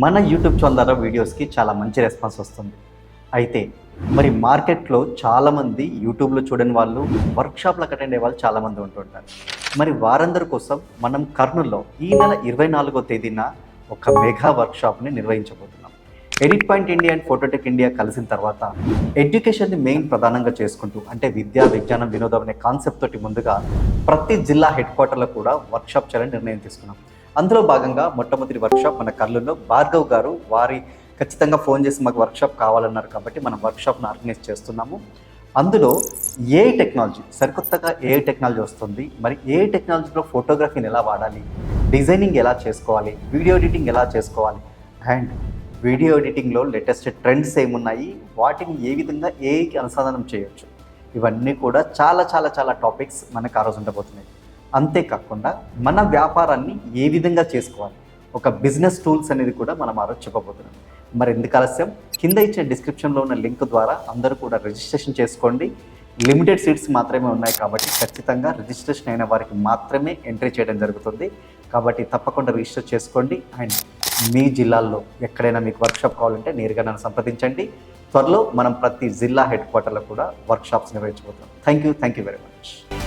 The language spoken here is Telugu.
మన యూట్యూబ్ ఛానల్ ద్వారా వీడియోస్కి చాలా మంచి రెస్పాన్స్ వస్తుంది. అయితే మరి మార్కెట్లో చాలామంది యూట్యూబ్లో చూడని వాళ్ళు వర్క్షాప్లకు అటెండ్ అయ్యే వాళ్ళు చాలామంది ఉంటుంటారు. మరి వారందరి కోసం మనం కర్నూల్లో ఈ నెల ఇరవై నాలుగో తేదీన ఒక మెగా వర్క్షాప్ని నిర్వహించబోతున్నాం. Edit point India and phototech India కలిసిన తర్వాత ఎడ్యుకేషన్ని మెయిన్ ప్రధానంగా చేసుకుంటూ అంటే విద్యా విజ్ఞానం వినోదం అనే కాన్సెప్ట్ తోటి ముందుగా ప్రతి జిల్లా హెడ్ క్వార్టర్లో కూడా వర్క్షాప్ చేయాలని నిర్ణయం తీసుకున్నాం. అందులో భాగంగా మొట్టమొదటి వర్క్షాప్ మన కర్నూలులో భార్గవ్ గారు వారి ఖచ్చితంగా ఫోన్ చేసి మాకు వర్క్షాప్ కావాలన్నారు కాబట్టి మనం వర్క్షాప్ను ఆర్గనైజ్ చేస్తున్నాము. అందులో ఏ టెక్నాలజీ సరికొత్తగా ఏ టెక్నాలజీ వస్తుంది మరి ఏ టెక్నాలజీలో ఫోటోగ్రఫీని ఎలా వాడాలి డిజైనింగ్ ఎలా చేసుకోవాలి వీడియో ఎడిటింగ్ ఎలా చేసుకోవాలి అండ్ వీడియో ఎడిటింగ్లో లేటెస్ట్ ట్రెండ్స్ ఏమున్నాయి వాటిని ఏ విధంగా ఏకి అనుసంధానం చేయొచ్చు ఇవన్నీ కూడా చాలా చాలా చాలా టాపిక్స్ మనకు ఆ రోజు ఉండబోతున్నాయి. అంతేకాకుండా మన వ్యాపారాన్ని ఏ విధంగా చేసుకోవాలి? ఒక బిజినెస్ టూల్స్ అనేది కూడా మనం ఆ రోజు చెప్పబోతున్నాం. మరి ఎందుకు ఆలస్యం? కింద ఇచ్చిన డిస్క్రిప్షన్లో ఉన్న లింక్ ద్వారా అందరూ కూడా రిజిస్ట్రేషన్ చేసుకోండి. లిమిటెడ్ సీట్స్ మాత్రమే ఉన్నాయి కాబట్టి ఖచ్చితంగా రిజిస్ట్రేషన్ అయిన వారికి మాత్రమే ఎంట్రీ చేయడం జరుగుతుంది. కాబట్టి తప్పకుండా రిజిస్టర్ చేసుకోండి. అండ్ మీ జిల్లాల్లో ఎక్కడైనా మీకు వర్క్షాప్ కావాలంటే నేరుగా నన్ను సంప్రదించండి. త్వరలో మనం ప్రతి జిల్లా హెడ్ క్వార్టర్లో కూడా workshops నిర్వహించబోతున్నాం. Thank you. Thank you very much.